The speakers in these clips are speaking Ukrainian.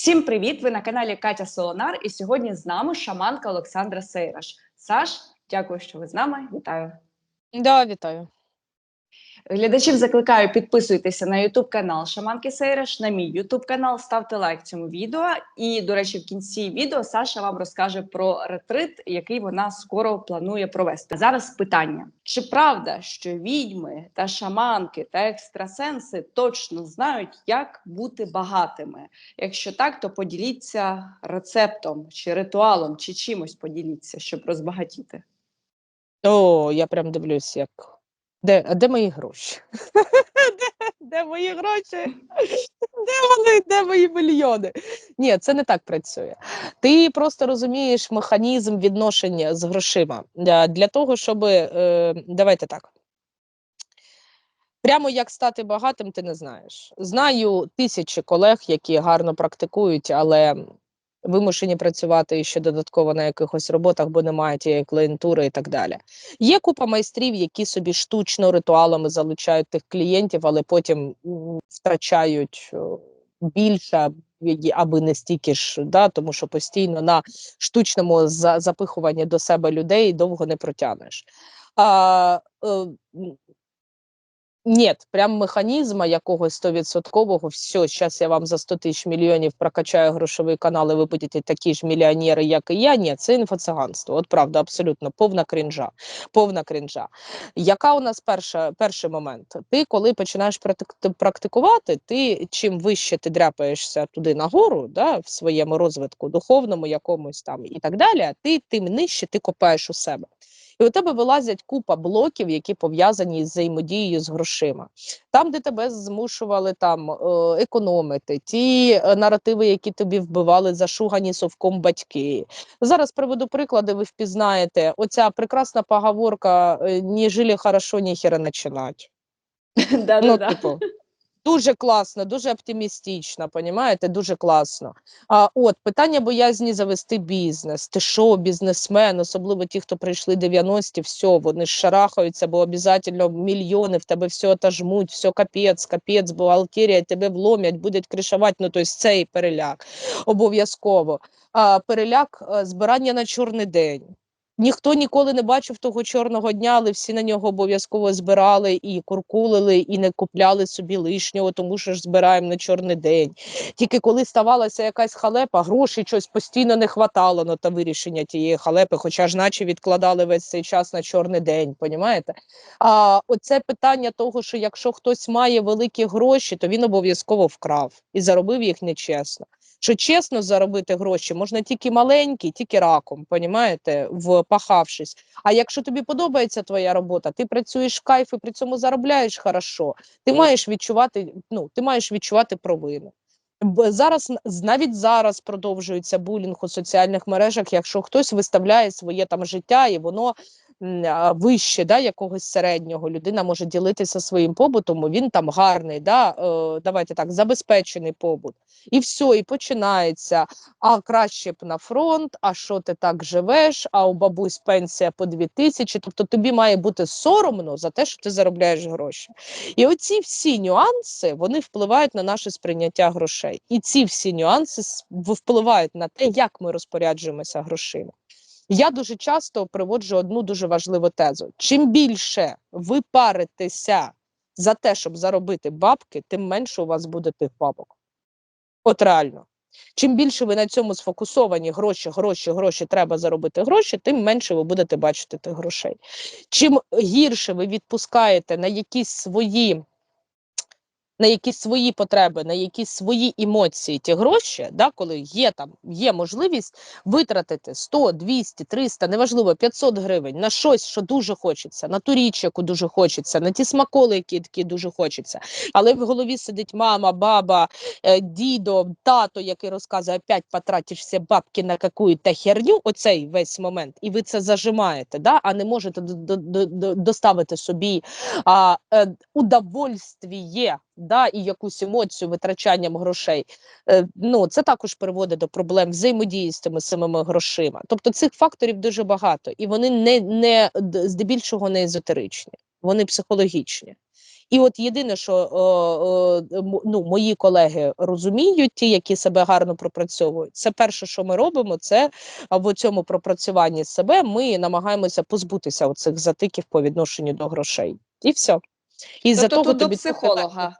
Всім привіт! Ви на каналі Катя Солонар, і сьогодні з нами шаманка Олександра Сейраш. Саш, дякую, що ви з нами. Вітаю. Да, вітаю. Глядачів закликаю підписуйтеся на YouTube канал Шаманки Сейраш, на мій YouTube канал, ставте лайк цьому відео. І, до речі, в кінці відео Саша вам розкаже про ретрит, який вона скоро планує провести. Зараз питання: чи правда, що відьми та шаманки та екстрасенси точно знають, як бути багатими? Якщо так, то поділіться рецептом чи ритуалом, чи чимось поділіться, щоб розбагатіти. О, я прям дивлюсь, як. Де, де мої гроші? де, де мої гроші? Де вони? Де мої мільйони? Ні, це не так працює. Ти просто розумієш механізм відношення з грошима. Для, для того, щоб. Е, давайте так. Прямо як стати багатим, ти не знаєш. Знаю тисячі колег, які гарно практикують, але вимушені працювати ще додатково на якихось роботах, бо немає тієї клієнтури і так далі. Є купа майстрів, які собі штучно ритуалами залучають тих клієнтів, але потім втрачають більше. які- Аби не стільки ж, да, тому що постійно на штучному запихуванні до себе людей довго не протягнеш. А, е, ні, прям механізма якогось стовідсоткового, все, зараз я вам за 100 тисяч мільйонів прокачаю грошовий канал, і ви будете такі ж мільйонери, як і я. Ні, це інфоциганство. От правда, абсолютно повна крінжа. Повна крінжа. Яка у нас перша, перший момент? Ти, коли починаєш практикувати, ти чим вище ти дряпаєшся туди нагору, да, в своєму розвитку, духовному якомусь там і так далі, ти тим нижче ти копаєш у себе. І у тебе вилазять купа блоків, які пов'язані з взаємодією з грошима. Там, де тебе змушували там е, економити, ті е, наративи, які тобі вбивали зашугані совком батьки. Зараз приведу приклади, ви впізнаєте. Оця прекрасна поговорка е, «ні жили хорошо, ні хера начинать. Ну, Да-да-да. типу, дуже класно, дуже оптимістично, понімаєте? Дуже класно. А, от питання боязні завести бізнес. Ти що, бізнесмен, особливо ті, хто прийшли 90-ті, все, вони шарахаються, бо обов'язково мільйони в тебе все отожмуть, все капець, капець, бухгалтерія, тебе вломять, будуть кришувати. Ну, тобто цей переляк обов'язково. А, переляк а, збирання на чорний день. Ніхто ніколи не бачив того чорного дня, але всі на нього обов'язково збирали і куркулили, і не купляли собі лишнього, тому що ж збираємо на чорний день. Тільки коли ставалася якась халепа, грошей щось постійно не хватало на та вирішення тієї халепи, хоча ж наче відкладали весь цей час на чорний день, понімаєте? А оце питання того, що якщо хтось має великі гроші, то він обов'язково вкрав і заробив їх нечесно. Що чесно заробити гроші можна тільки маленькі, тільки раком, понімаєте, впахавшись. А якщо тобі подобається твоя робота, ти працюєш в кайф і при цьому заробляєш хорошо, ти маєш відчувати, ну, ти маєш відчувати провину. Зараз навіть зараз продовжується булінг у соціальних мережах, якщо хтось виставляє своє там життя і воно вище да, якогось середнього, людина може ділитися своїм побутом, він там гарний, да, е, давайте так, забезпечений побут. І все, і починається. А краще б на фронт, а що ти так живеш, а у бабусь пенсія по дві тисячі. Тобто тобі має бути соромно за те, що ти заробляєш гроші. І оці всі нюанси вони впливають на наше сприйняття грошей. І ці всі нюанси впливають на те, як ми розпоряджуємося грошима. Я дуже часто приводжу одну дуже важливу тезу: чим більше ви паритеся за те, щоб заробити бабки, тим менше у вас буде тих бабок. От реально. Чим більше ви на цьому сфокусовані, гроші, гроші, гроші, треба заробити гроші, тим менше ви будете бачити тих грошей. Чим гірше ви відпускаєте на якісь свої, на якісь свої потреби, на якісь свої емоції ті гроші, да, коли є там є можливість витратити 100, 200, 300, неважливо, 500 гривень на щось, що дуже хочеться, на ту річ, яку дуже хочеться, на ті смаколи, які, які дуже хочеться. Але в голові сидить мама, баба, е, дідо, тато, який розказує, опять потратиш всі бабки на какую-то херню, оцей весь момент, і ви це зажимаєте, да, а не можете до- до- до- до- доставити собі а, е, удовольствіє, да, і якусь емоцію витрачанням грошей. Е, ну, це також приводить до проблем взаємодії з тими самими грошима. Тобто цих факторів дуже багато, і вони не, не здебільшого не езотеричні, вони психологічні. І от єдине, що е, м- ну, мої колеги розуміють, ті, які себе гарно пропрацьовують, це перше, що ми робимо, це в цьому пропрацюванні себе ми намагаємося позбутися оцих затиків по відношенню до грошей. І все. І за Тобто того тут до тобі трохи психолога.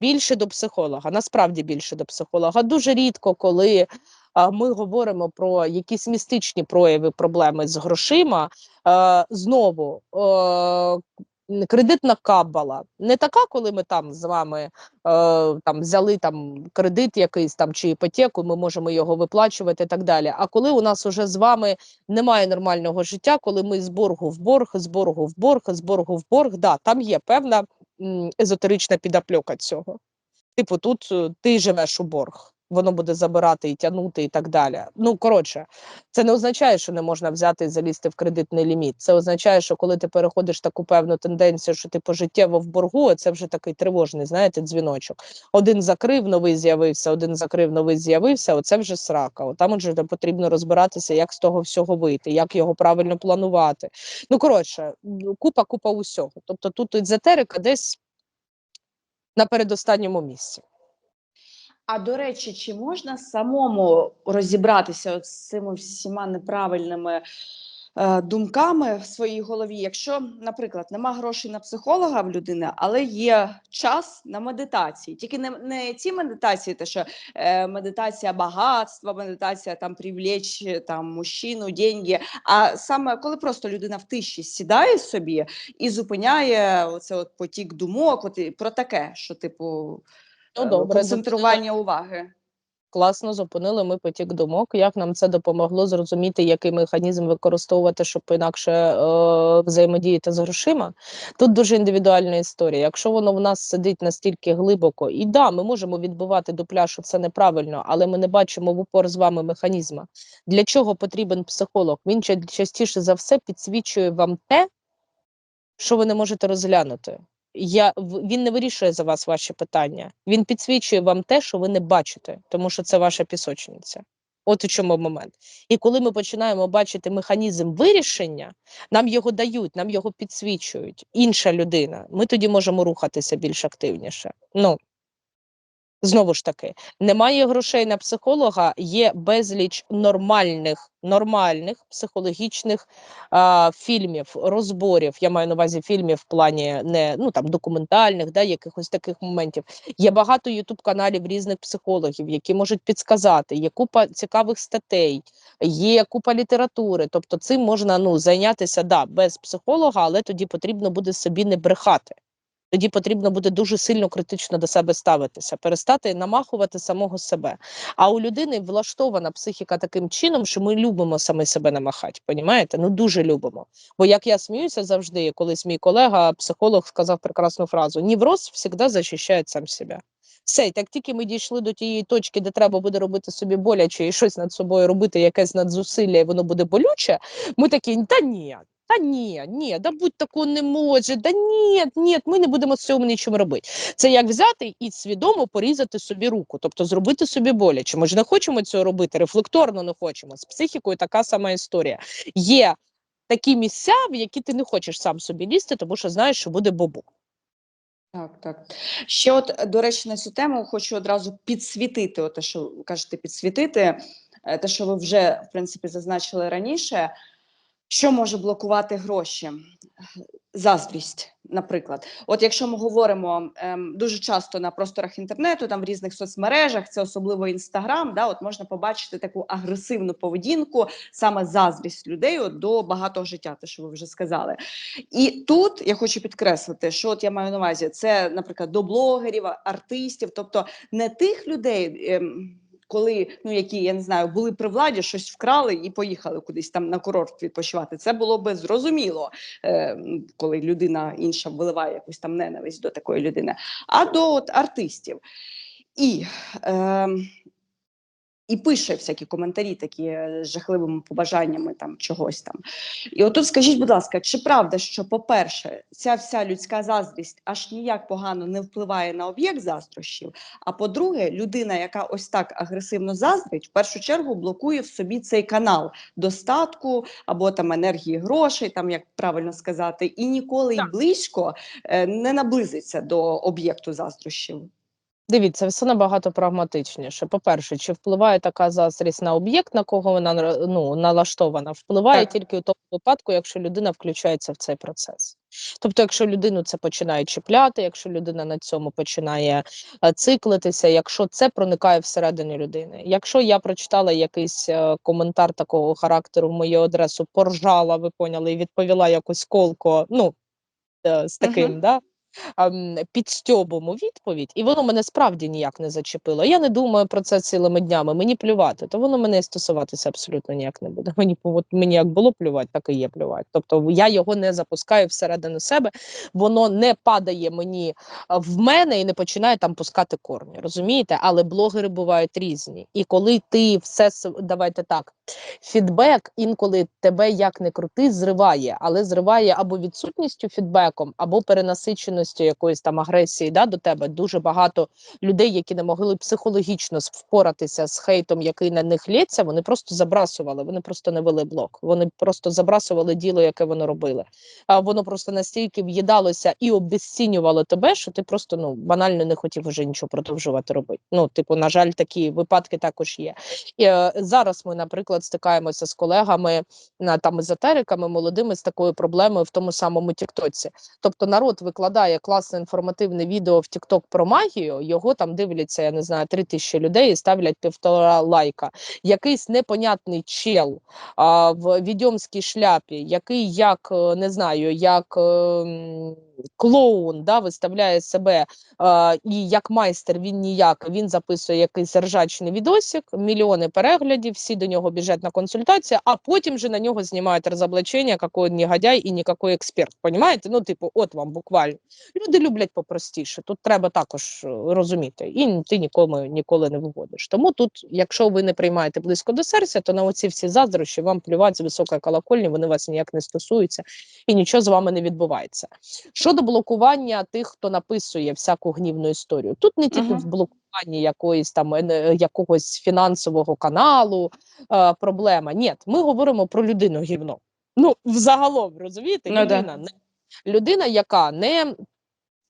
Більше до психолога, насправді більше до психолога. Дуже рідко, коли ми говоримо про якісь містичні прояви проблеми з грошима, е, знову е, кредитна кабала. Не така, коли ми там з вами е, там взяли там кредит якийсь там чи іпотеку, ми можемо його виплачувати і так далі. А коли у нас уже з вами немає нормального життя, коли ми з боргу в борг, з боргу в борг, з боргу в борг, да, там є певна езотерична підопльока цього. Типу, тут е, ти живеш у борг, воно буде забирати і тягнути, і так далі. Ну коротше, це не означає, що не можна взяти і залізти в кредитний ліміт. Це означає, що коли ти переходиш таку певну тенденцію, що ти пожиттєво в боргу, це вже такий тривожний, знаєте, дзвіночок. Один закрив, новий з'явився, один закрив, новий з'явився. Оце вже срака. От Там потрібно розбиратися, як з того всього вийти, як його правильно планувати. Ну коротше, купа, купа усього. Тобто тут езотерика десь на передостанньому місці. А до речі, чи можна самому розібратися от з цими всіма неправильними е, думками в своїй голові? Якщо, наприклад, нема грошей на психолога в людини, але є час на медитації, тільки не, не ці медитації, те, що е, медитація багатства, медитація там привлечь е, там мужчину, деньги, а саме коли просто людина в тиші сідає собі і зупиняє оце от потік думок, от про таке, що типу. Ну, е, добре, концентрування уваги. Класно зупинили ми потік думок. Як нам це допомогло зрозуміти, який механізм використовувати, щоб інакше е, взаємодіяти з грошима? Тут дуже індивідуальна історія. Якщо воно в нас сидить настільки глибоко, і да, ми можемо відбивати до пляшу, це неправильно, але ми не бачимо в упор з вами механізма. Для чого потрібен психолог? Він частіше за все підсвічує вам те, що ви не можете розглянути. Я, він не вирішує за вас ваші питання. Він підсвічує вам те, що ви не бачите, тому що це ваша пісочниця. От у чому момент. І коли ми починаємо бачити механізм вирішення, нам його дають, нам його підсвічують. Інша людина. Ми тоді можемо рухатися більш активніше. Ну знову ж таки, немає грошей на психолога, є безліч нормальних, нормальних психологічних а, фільмів, розборів. Я маю на увазі фільмів в плані не ну там документальних, да, якихось таких моментів. Є багато ютуб каналів різних психологів, які можуть підсказати. Є купа цікавих статей, є купа літератури. Тобто, цим можна ну зайнятися да без психолога, але тоді потрібно буде собі не брехати. Тоді потрібно буде дуже сильно критично до себе ставитися, перестати намахувати самого себе. А у людини влаштована психіка таким чином, що ми любимо саме себе намахати. Понімаєте? Ну дуже любимо. Бо як я сміюся завжди, колись мій колега, психолог, сказав прекрасну фразу: Невроз завжди захищає сам себе. Все, так тільки ми дійшли до тієї точки, де треба буде робити собі боляче і щось над собою робити, якесь надзусилля, і воно буде болюче. Ми такі, та ні, та ні, ні, да будь такого не може, да ні, ні, ми не будемо з цього нічим робити. Це як взяти і свідомо порізати собі руку, тобто зробити собі боляче. Ми ж не хочемо цього робити, рефлекторно не хочемо. З психікою така сама історія. Є такі місця, в які ти не хочеш сам собі лізти, тому що знаєш, що буде бобу. Так, так. Ще от, до речі, на цю тему хочу одразу підсвітити, от те, що кажете, підсвітити, е, те, що ви вже, в принципі, зазначили раніше. Що може блокувати гроші? Заздрість, наприклад. От якщо ми говоримо ем, дуже часто на просторах інтернету, там в різних соцмережах, це особливо інстаграм, да, от можна побачити таку агресивну поведінку, саме заздрість людей от, до багатого життя, те, що ви вже сказали. І тут я хочу підкреслити, що от я маю на увазі, це, наприклад, до блогерів, артистів, тобто не тих людей. Ем, коли ну які я не знаю, були при владі, щось вкрали і поїхали кудись там на курорт відпочивати. Це було би зрозуміло, е, коли людина інша виливає якусь там ненависть до такої людини, а до от артистів. І е, і пише всякі коментарі, такі е, з жахливими побажаннями там чогось там. І отут скажіть, будь ласка, чи правда, що, по-перше, ця вся людська заздрість аж ніяк погано не впливає на об'єкт заздрощів? А по-друге, людина, яка ось так агресивно заздрить, в першу чергу блокує в собі цей канал достатку або там енергії грошей, там як правильно сказати, і ніколи й Так. близько е, не наблизиться до об'єкту заздрощів. Дивіться, все набагато прагматичніше. По-перше, чи впливає така заздрість на об'єкт, на кого вона ну, налаштована? Впливає Так. тільки у тому випадку, якщо людина включається в цей процес. Тобто, якщо людину це починає чіпляти, якщо людина на цьому починає е, циклитися, якщо це проникає всередину людини. Якщо я прочитала якийсь е, коментар такого характеру в мою адресу, поржала, ви поняли, і відповіла якось колко, ну е, з таким, да, ем, підстьобом у відповідь, і воно мене справді ніяк не зачепило. Я не думаю про це цілими днями. Мені плювати, то воно мене стосуватися абсолютно ніяк не буде. Мені от мені як було плювати, так і є плювати. Тобто я його не запускаю всередину себе, воно не падає мені в мене і не починає там пускати корні. Розумієте? Але блогери бувають різні. І коли ти все давайте так. Фідбек інколи тебе як не крути, зриває, але зриває або відсутністю фідбеком, або перенасиченістю якоїсь там агресії да, до тебе. Дуже багато людей, які не могли психологічно впоратися з хейтом, який на них лється, вони просто забрасували, вони просто не вели блок. Вони просто забрасували діло, яке вони робили. А воно просто настільки в'їдалося і обезцінювало тебе, що ти просто ну банально не хотів вже нічого продовжувати робити. Ну, типу, на жаль, такі випадки також є. І, е, зараз ми, наприклад, стикаємося з колегами на там езотериками молодими з такою проблемою в тому самому Тіктоці. Тобто народ викладає класне інформативне відео в Тікток про магію, його там дивляться, я не знаю, три тисячі людей і ставлять півтора лайка. Якийсь непонятний чел а, в відьомській шляпі, який як е, не знаю, як е, м, клоун да, виставляє себе а, і як майстер він ніяк, він записує якийсь ржачний відосик, мільйони переглядів, всі до нього біжать на консультацію, а потім же на нього знімають розоблачення, який негодяй і ніякий експерт. Понімаєте? Ну, типу, от вам буквально. Люди люблять попростіше. Тут треба також е, розуміти, і ти нікому ніколи не виводиш. Тому тут, якщо ви не приймаєте близько до серця, то на оці всі заздрощі вам плювати з високої колокольні, вони вас ніяк не стосуються і нічого з вами не відбувається. Щодо блокування тих, хто написує всяку гнівну історію, тут не тільки Мгм. в блокуванні якоїсь там якогось фінансового каналу е, проблема. Ні, ми говоримо про людину гівно. Ну, взагалом, розумієте, Ну да. людина, не, людина, яка не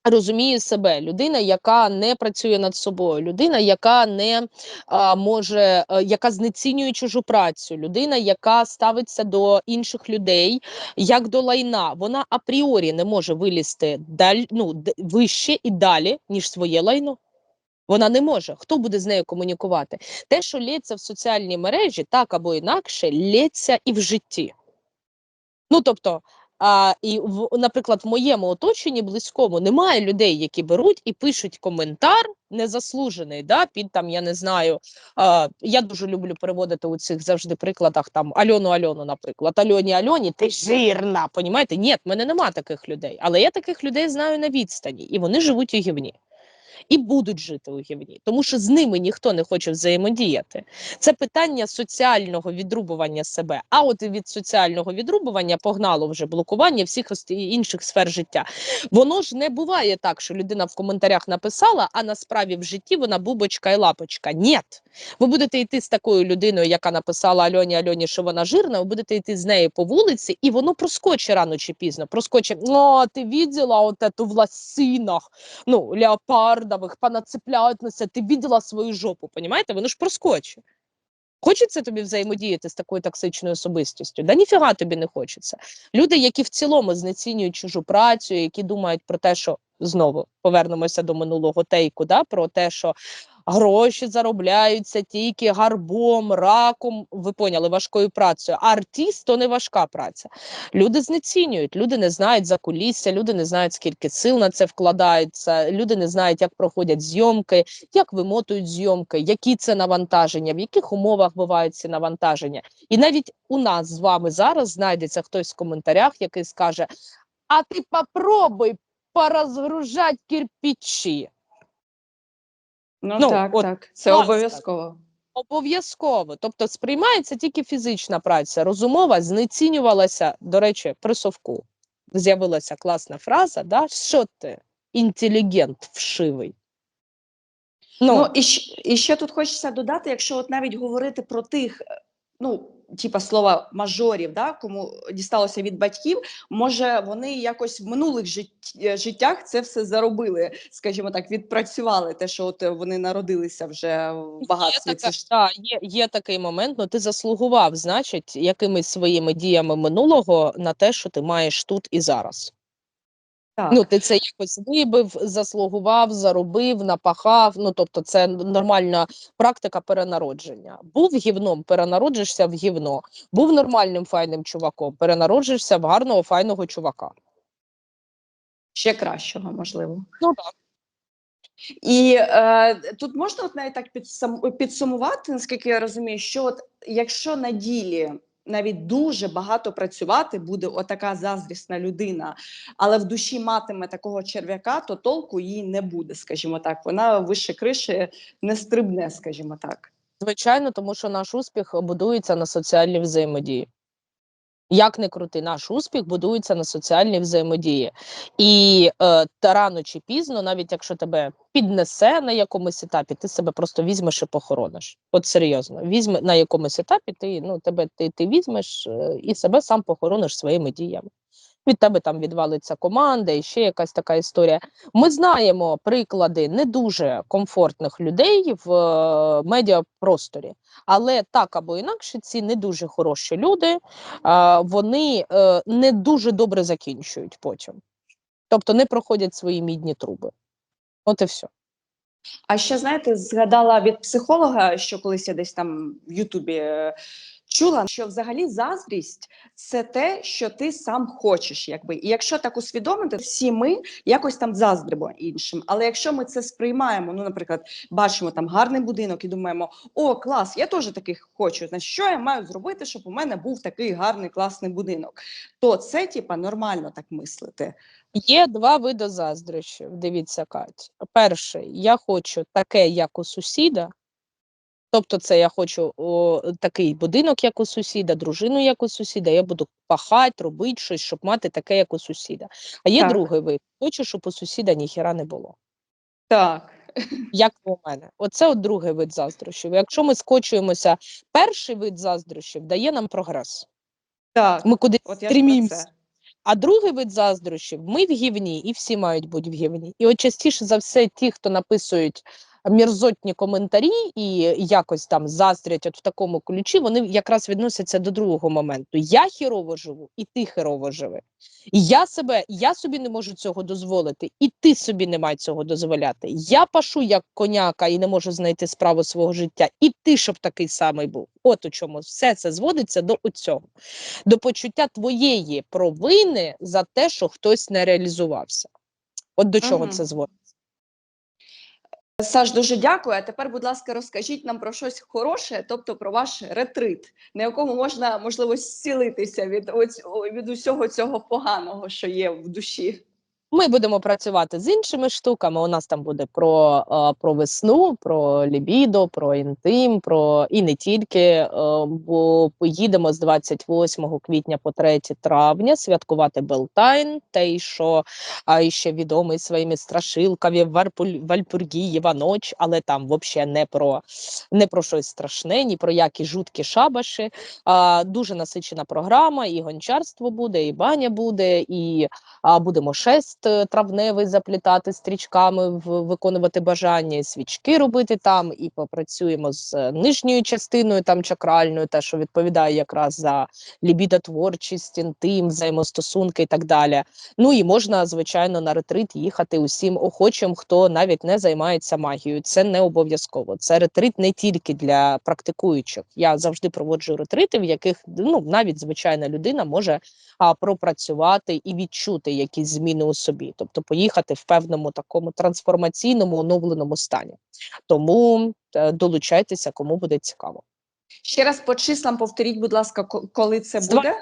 розуміє себе, людина, яка не працює над собою, людина, яка не а, може, е, яка знецінює чужу працю, людина, яка ставиться до інших людей як до лайна, вона апріорі не може вилізти даль, ну, вище і далі, ніж своє лайно. Вона не може. Хто буде з нею комунікувати? Те, що лється в соціальній мережі, так або інакше, лється і в житті. Ну тобто, а, і в, наприклад, в моєму оточенні близькому немає людей, які беруть і пишуть коментар незаслужений, да, під там, я не знаю. А, я дуже люблю переводити у цих завжди прикладах там Альону Альону, наприклад. Альоні Альоні, ти жирна. Понімаєте? Ні, в мене нема таких людей. Але я таких людей знаю на відстані, і вони живуть у гівні. І будуть жити у гівні, тому що з ними ніхто не хоче взаємодіяти. Це питання соціального відрубування себе. А от від соціального відрубування погнало вже блокування всіх інших сфер життя. Воно ж не буває так, що людина в коментарях написала, а насправді в житті вона бубочка і лапочка. Ні. Ви будете йти з такою людиною, яка написала Альоні Альоні, що вона жирна, ви будете йти з нею по вулиці, і воно проскочить рано чи пізно. Проскочить, о, ти видела от эту в лосинах, ну, леопардових, понацепляють на себе, ти видела свою жопу, понімаєте? Воно ж проскочить. Хочеться тобі взаємодіяти з такою токсичною особистістю? Да ніфіга тобі не хочеться. Люди, які в цілому знецінюють чужу працю, які думають про те, що знову повернемося до минулого тейку, да, про те, що гроші заробляються тільки гарбом, раком, ви поняли, важкою працею. А артист то не важка праця. Люди знецінюють, люди не знають за кулісся, люди не знають, скільки сил на це вкладається, люди не знають, як проходять зйомки, як вимотують зйомки, які це навантаження, в яких умовах бувають ці навантаження. І навіть у нас з вами зараз знайдеться хтось в коментарях, який скаже: А ти попробуй порозгружати кирпичі. Ну, Ну, так, от, так, це власне. обов'язково. Обов'язково. Тобто сприймається тільки фізична праця. Розумова знецінювалася, до речі, при совку. З'явилася класна фраза, да? що ти інтелігент вшивий. Ну, Ну, і, і ще тут хочеться додати, якщо от навіть говорити про тих, е, ну, типа слова мажорів, да, кому дісталося від батьків, може вони якось в минулих е, життях це все заробили, скажімо так, відпрацювали те, що от е, вони народилися вже в багатстві. Є, така, ж та, є, є такий момент, ну ти заслугував, значить, якимись своїми діями минулого на те, що ти маєш тут і зараз. Так. Ну, ти це якось вибив, заслугував, заробив, напахав. Ну, тобто, це нормальна практика перенародження. Був гівном, перенароджишся в гівно. Був нормальним файним чуваком, перенароджишся в гарного файного чувака. ще кращого, можливо. Ну так. І е, тут можна от навіть так підсум, підсумувати, наскільки я розумію, що от якщо на ділі навіть дуже багато працювати буде отака заздрісна людина, але в душі матиме такого черв'яка, то толку їй не буде, скажімо так. Вона вище криші не стрибне, скажімо так. Звичайно, тому що наш успіх будується на соціальній взаємодії. Як не крути, наш успіх будується на соціальній взаємодії. І е, та рано чи пізно, навіть якщо тебе піднесе на якомусь етапі, ти себе просто візьмеш і похорониш. От серйозно, візьме на якомусь етапі, ти ну тебе ти, ти візьмеш е, і себе сам похорониш своїми діями. Від тебе там відвалиться команда і ще якась така історія. Ми знаємо приклади не дуже комфортних людей в е, медіапросторі, але так або інакше, ці не дуже хороші люди, а, вони е, не дуже добре закінчують потім. Тобто не проходять свої мідні труби. От і все. А ще знаєте, згадала від психолога, що колись я десь там в Ютубі е, чула, що взагалі заздрість це те, що ти сам хочеш, якби. І якщо так усвідомити, всі ми якось там заздримо іншим. Але якщо ми це сприймаємо, ну, наприклад, бачимо там гарний будинок і думаємо, о, клас, я теж таких хочу. Значить, що я маю зробити, щоб у мене був такий гарний класний будинок? То це типа нормально так мислити. Є два види заздрощів. Дивіться, Кать. Перший, я хочу таке, як у сусіда. Тобто, це я хочу о, такий будинок, як у сусіда, дружину, як у сусіда. Я буду пахати, робити щось, щоб мати таке, як у сусіда. А є Так. другий вид. Хочу, щоб у сусіда ніхіра не було. Так. Як у мене. Оце от другий вид заздрощів. Якщо ми скочуємося, перший вид заздрощів дає нам прогрес. Так, Ми кудись стрімімося. А другий вид заздрощів ми в гівні, і всі мають бути в гівні. І от частіше за все, ті, хто написують мірзотні коментарі і якось там заздрять от в такому ключі, вони якраз відносяться до другого моменту. Я хірово живу, і ти хірово живи. І я себе, я собі не можу цього дозволити, і ти собі не май цього дозволяти. Я пашу як коняка і не можу знайти справу свого життя, і ти щоб такий самий був. От у чому все це зводиться до цього до почуття твоєї провини за те, що хтось не реалізувався. От до чого Мгм. це зводиться. Саш, дуже дякую. А тепер, будь ласка, розкажіть нам про щось хороше, тобто про ваш ретрит, на якому можна можливо зцілитися від від усього цього поганого, що є в душі. Ми будемо працювати з іншими штуками. У нас там буде про, е, про весну, про лібідо, про інтим, про і не тільки. е, Бо поїдемо з 28 квітня по 3 травня святкувати Белтайн, той, що а, ще відомий своїми страшилками Вальпургієва ноч, але там взагалі не про не про щось страшне, ні про які жуткі шабаші. А, дуже насичена програма, і гончарство буде, і баня буде, і а, будемо шест е, травневий заплітати стрічками, виконувати бажання, свічки робити там, і попрацюємо з е, нижньою частиною, там чакральною, те, що відповідає якраз за лібідотворчість, інтим, взаємостосунки і так далі. Ну і можна, звичайно, на ретрит їхати усім охочим, хто навіть не займається магією. Це не обов'язково. Це ретрит не тільки для практикуючих. Я завжди проводжу ретрити, в яких ну навіть звичайна людина може а, пропрацювати і відчути якісь зміни у собі, тобто поїхати в певному такому трансформаційному оновленому стані. Тому е, долучайтеся, кому буде цікаво. Ще раз по числам повторіть, будь ласка, ко- коли це буде?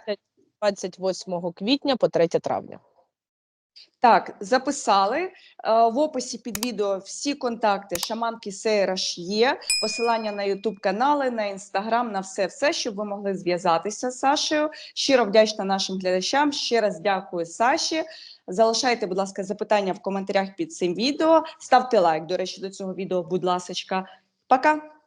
20 28 квітня по 3 травня. Так, записали. Е, В описі під відео всі контакти шаманки Сейраш є. Посилання на Ютуб канали, на інстаграм, на все, все, щоб ви могли зв'язатися з Сашею. Щиро вдячна нашим глядачам. Ще раз дякую Саші. Залишайте, будь ласка, запитання в коментарях під цим відео. Ставте лайк. До речі, до цього відео, будь ласка. Пока.